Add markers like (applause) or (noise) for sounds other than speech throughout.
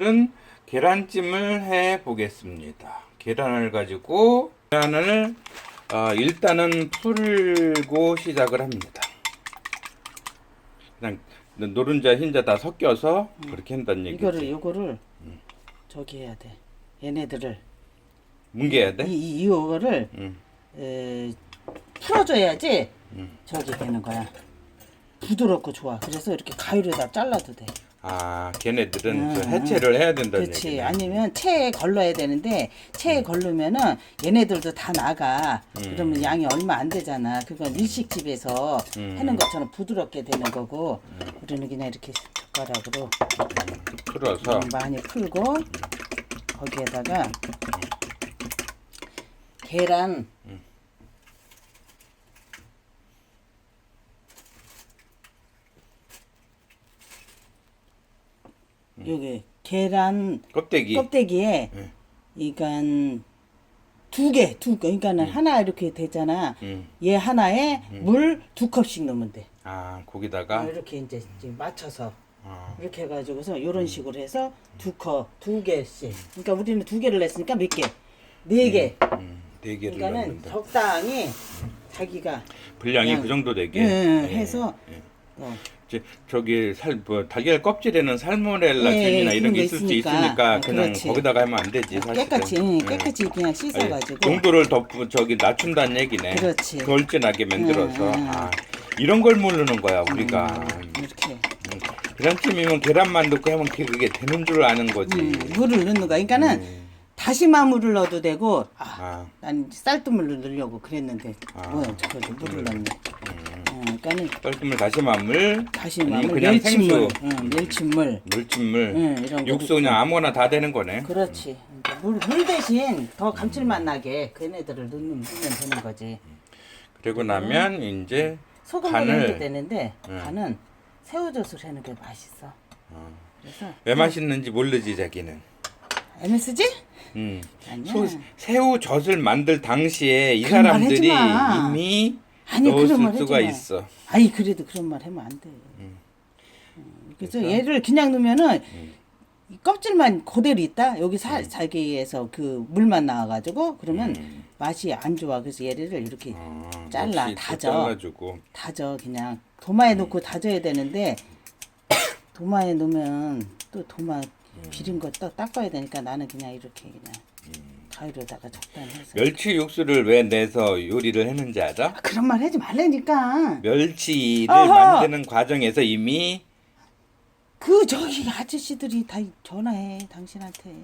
오늘은 계란찜을 해 보겠습니다. 계란을 가지고 계란을 어, 일단은 풀고 시작을 합니다. 그냥 노른자 흰자 다 섞여서 그렇게 한다는 얘기지. 이거를 요거를 저기 해야 돼. 얘네들을 뭉개야 돼? 이, 이 이거를 응. 에, 풀어줘야지 음. 저기 되는 거야. 부드럽고 좋아. 그래서 이렇게 가위로다 잘라도 돼. 아, 걔네들은 음, 그 해체를 해야 된다는 그렇지. 얘기네. 아니면 체에 걸러야 되는데 체에 걸르면은 얘네들도 다 나가. 그러면 양이 얼마 안 되잖아. 그건 일식집에서 음. 하는 것처럼 부드럽게 되는 거고 우리는 그냥 이렇게 젓가락으로 풀어서 음, 많이 풀고 거기에다가 계란 여기 계란 껍데기. 껍데기에 네. 이건 두 개, 두 개, 그러니까는 하나 이렇게 되잖아. 음. 얘 하나에 물 두 컵씩 넣으면 돼. 아, 거기다가 이렇게 이제 맞춰서 아, 이렇게 해가지고서 이런 식으로 해서 두 컵, 두 개씩. 그러니까 우리는 두 개를 냈으니까 몇 개? 네 개. 음, 네 개를 그러니까는 넣는다. 적당히 자기가 분량이 그 정도 되게. 예, 예, 해서 예. 어, 저기 살 뭐 달걀 껍질에는 살모넬라 예, 균이나 예, 이런 그런 게 거 있을 수 있으니까. 있으니까 어, 그냥 그렇지. 거기다가 하면 안 되지 사실은. 깨끗이 예. 깨끗이 그냥 씻어가지고 농도를 더 부- 저기 낮춘다는 얘기네. 그렇지. 더 얼진하게 만들어서 음, 음. 아, 이런 걸 모르는 거야 우리가. 이렇게 음, 계란찜이면 계란만 넣고 하면 그게 되는 줄 아는 거지. 음, 물을 넣는 거야. 그러니까는 음. 다시마 물을 넣어도 되고 아, 아, 난 쌀뜨물을 넣으려고 그랬는데 아. 뭐 저거 물을 넣네. 어, 그러니까는 쌀뜨물 다시마물, 다시마 아니면 물, 그냥 멸치물, 생수, 응, 멸치물. 물찜물, 응, 이런 거 육수 그냥 아무거나 다 되는 거네. 그렇지. 이제 물, 물 대신 더 감칠맛 나게 걔네들을 넣으면, 넣으면 되는 거지. 그리고 나면 이제 소금을 간을- 해도 되는데 응. 간은 새우젓을 하는 게 맛있어. 어, 그래서 왜 맛있는지 모르지 자기는. MSG? 음. 아니야. 소, 새우젓을 만들 당시에 이 그런 말 사람들이 하지 마. 이미 아니 그런 말 수가 마. 있어. 아니 그래도 그런 말 하면 안 돼. 음, 그래서 얘를 그냥 넣으면은 이 껍질만 그대로 있다. 여기 사, 자기에서 그 물만 나와가지고 그러면 음. 맛이 안 좋아. 그래서 얘를 이렇게 아, 잘라, 역시 또 다져. 잘라주고. 다져 그냥 도마에 넣고 다져야 되는데 (coughs) 도마에 넣으면 또 도마 비린 거 또 닦아야 되니까 나는 그냥 이렇게 그냥 가위로다가 적당히 해서. 멸치 육수를 왜 내서 요리를 했는지 알아? 아, 그런 말 하지 말라니까. 멸치를 어허! 만드는 과정에서 이미 그 저기 아저씨들이 다 전화해 당신한테.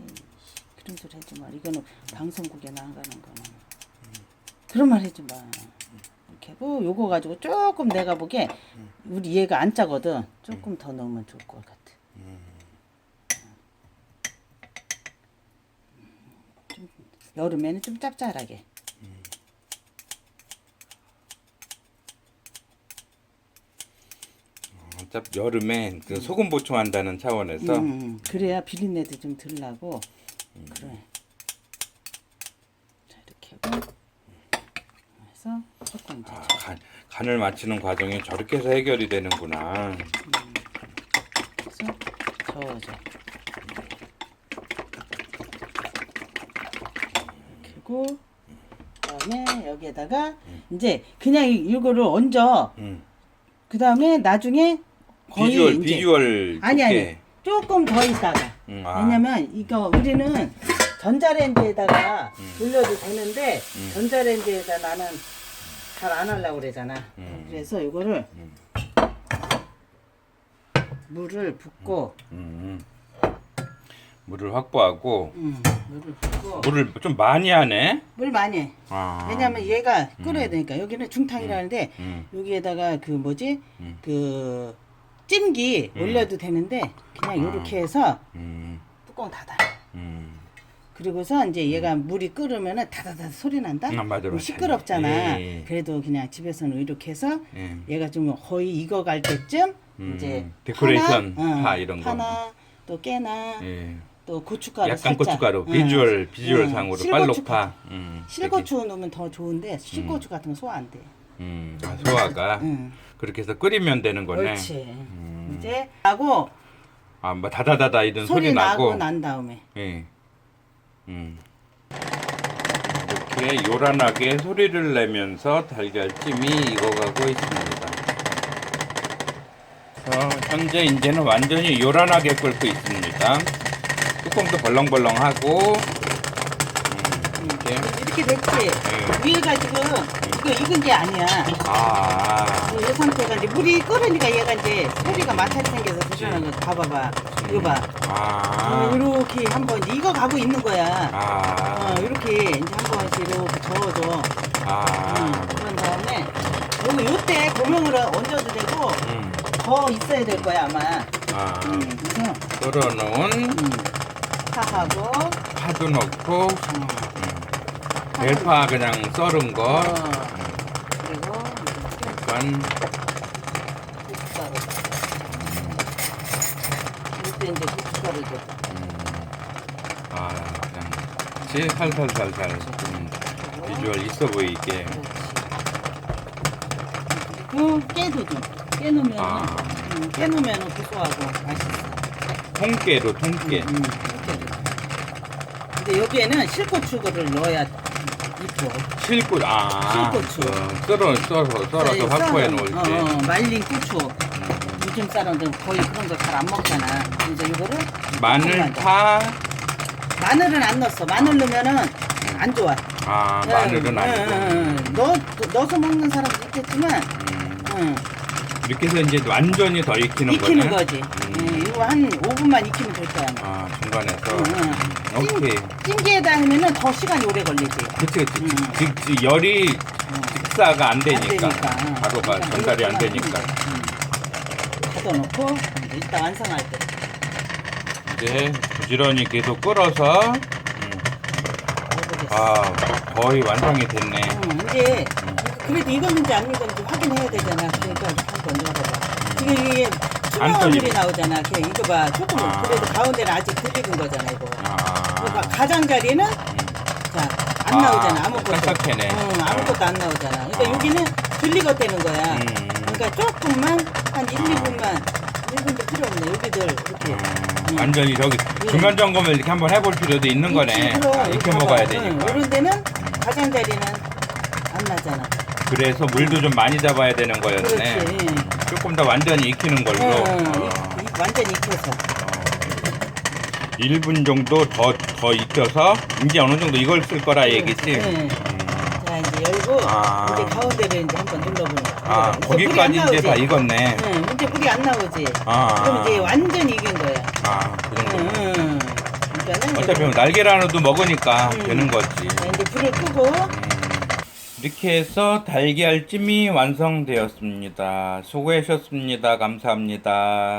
그런 소리 하지 마. 이거는 방송국에 나가는 거는 그런 말 하지 마. 이렇게 하고 요거 가지고 조금 내가 보기에 우리 얘가 안 짜거든. 조금 더 넣으면 좋을 것 같아 좀 여름에는 좀 짭짤하게. 어차피 여름에 그 소금 보충한다는 차원에서? 음, 그래야 비린내도 좀 덜 나고. 그래. 자 이렇게 하고. 해서 조금 이제 아, 간, 간을 맞추는 과정이 저렇게 해서 해결이 되는구나. 해서 저어줘. 그리고 그다음에 여기에다가 이제 그냥 이- 이거를 얹어. 음. 그다음에 나중에 거의 비주얼 이제 비주얼 아니 좋게. 아니 조금 더 있다가 음, 아. 왜냐면 이거 우리는 전자레인지에다가 돌려도 되는데 전자레인지에다 나는 잘 안 하려고 그러잖아 음. 그래서 이거를 물을 붓고 음. 물을 확보하고 음, 물을 붓고 물을 좀 많이 하네. 물 많이 해 아. 왜냐면 얘가 끓여야 되니까 여기는 중탕이라는데 음. 여기에다가 그 뭐지 음. 그 찜기 올려도 되는데 그냥 이렇게 해서 음. 뚜껑 닫아 음. 그리고서 이제 얘가 물이 끓으면은 다다다 소리 난다. 음, 맞아, 맞아. 시끄럽잖아. 예, 예. 그래도 그냥 집에서는 이렇게 해서 예. 얘가 좀 거의 익어갈 때쯤 음, 이제 데코레이션 파나, 파 이런 거. 파나 또 깨나 예. 또 고춧가루 약간 살짝. 고춧가루 응. 비주얼 비주얼 응. 상으로 실고추 빨록파. 음. 실고추 넣으면 더 좋은데 실고추 같은 건 소화 안 돼. 음. 아, 소화가 응. 그렇게 해서 끓이면 되는 거네. 그렇지. 이제 하고 아, 뭐 다다다다 이런 소리, 소리 나고. 나고 난 다음에 예. 음. 이렇게 요란하게 소리를 내면서 달걀찜이 익어가고 있습니다. 그래서 현재 이제는 완전히 요란하게 끓고 있습니다. 뚜껑도 벌렁벌렁하고 음, 이렇게 이렇게 됐지. 네. 위에가 지금 이거 익은 게 아니야. 아, 이 상태가 이제 물이 끓으니까 얘가 이제 소리가 마찰이 생겨서 드시는 거 봐봐봐. 이거 봐. 아, 이렇게 한번 익어 가고 있는 거야. 아, 어, 이렇게 이제 한 번씩 이렇게 저어줘. 아, 음, 그런 다음에 요거 요때 고명을 얹어도 되고 음, 더 있어야 될 거야 아마. 아, 음, 그래서 썰어놓은 음, 파하고 파도 넣고 음, 델파 그냥 썰은 거 어, 그리고 약간 고춧가루. 이때 이제 고춧가루 줘. 아 그냥 지 살살살살 좀 비주얼 있어 보이게 그리고 깨도 좀 깨놓으면 아. 음, 깨놓으면 고소하고 맛있어. 통깨로 통깨 음. 근데 여기에는 실고추를 넣어야 이뻐. 실고 아 실고추. 그 썰어 썰어 썰어서 썰- 확보해 썰은, 놓을 어, 때 어, 말린 고추. 요즘 사람들은 거의 그런 거 잘 안 먹잖아. 그래서 이거를 마늘 파 마늘은 안 넣었어. 마늘 넣으면은 안 좋아. 아 응, 마늘은 응, 아니고 응, 응. 넣 넣어서 먹는 사람도 있겠지만 음, 응, 이렇게 해서 이제 완전히 더 익히는, 익히는 거네 거지. 음. 응, 이거 한 5분만 익히면 될 거야. 아 중간에서 응, 응. 음, 오케이 찜기에다 하면은 더 시간이 오래 걸리지. 그치 그치 음. 직, 직, 열이 직사가 안안 되니까. 바로가 그냥 전달이 안 이렇게만 되니까 하면 돼. 응. 닫아놓고 이따 완성할 때. 이제 부지런히 계속 끓어서 음, 해보겠어. 아 거의 완성이 됐네 응, 이제 그래도 익었는지 안 익었는지 확인해야 되잖아. 그러니까 이렇게 열어봐. 지금 이게 안 투명한. 물이 나오잖아. 걔 이거 봐. 조금 아. 그래도 가운데는 아직 덜 익은 거잖아 이거. 그러니까 아 가장자리는 자안 아, 나오잖아 아무것도. 깜짝해네. 응, 아무것도 안 나오잖아. 그러니까 아. 여기는 들리거되는 거야. 음. 그러니까 조금만 한 1, 2분만 1분도 필요 없네. 여기들 이렇게. 음, 완전히 저기 중간 점검을 이렇게 한번 해볼 필요도 있는 거네 아, 익혀 봐봐. 먹어야 응, 되니까 이런 데는 가장자리는 안 나잖아. 그래서 물도 좀 많이 잡아야 되는 거였네 그렇지. 응. 조금 더 완전히 익히는 걸로 응, 어, 이- 이- 완전히 익혀서. 1분 정도 더, 더 익혀서 이제 어느 정도 익을 쓸 거라 얘기지 응. 음. 자 이제 열고 아. 이제 가운데를 이제 한번 눌러보는 거야. 아 이제 물이 거기까지 안 이제 다 나오지? 익었네 응, 이제 물이 안 나오지. 아, 그럼 이제 완전히 익은 거야. 아, 그 정도. 응, 응. 그러니까는 어차피 뭐 날계란으로도 먹으니까 음. 되는 거지. 자, 이제 불을 끄고 이렇게 해서 달걀찜이 완성되었습니다. 수고하셨습니다. 감사합니다.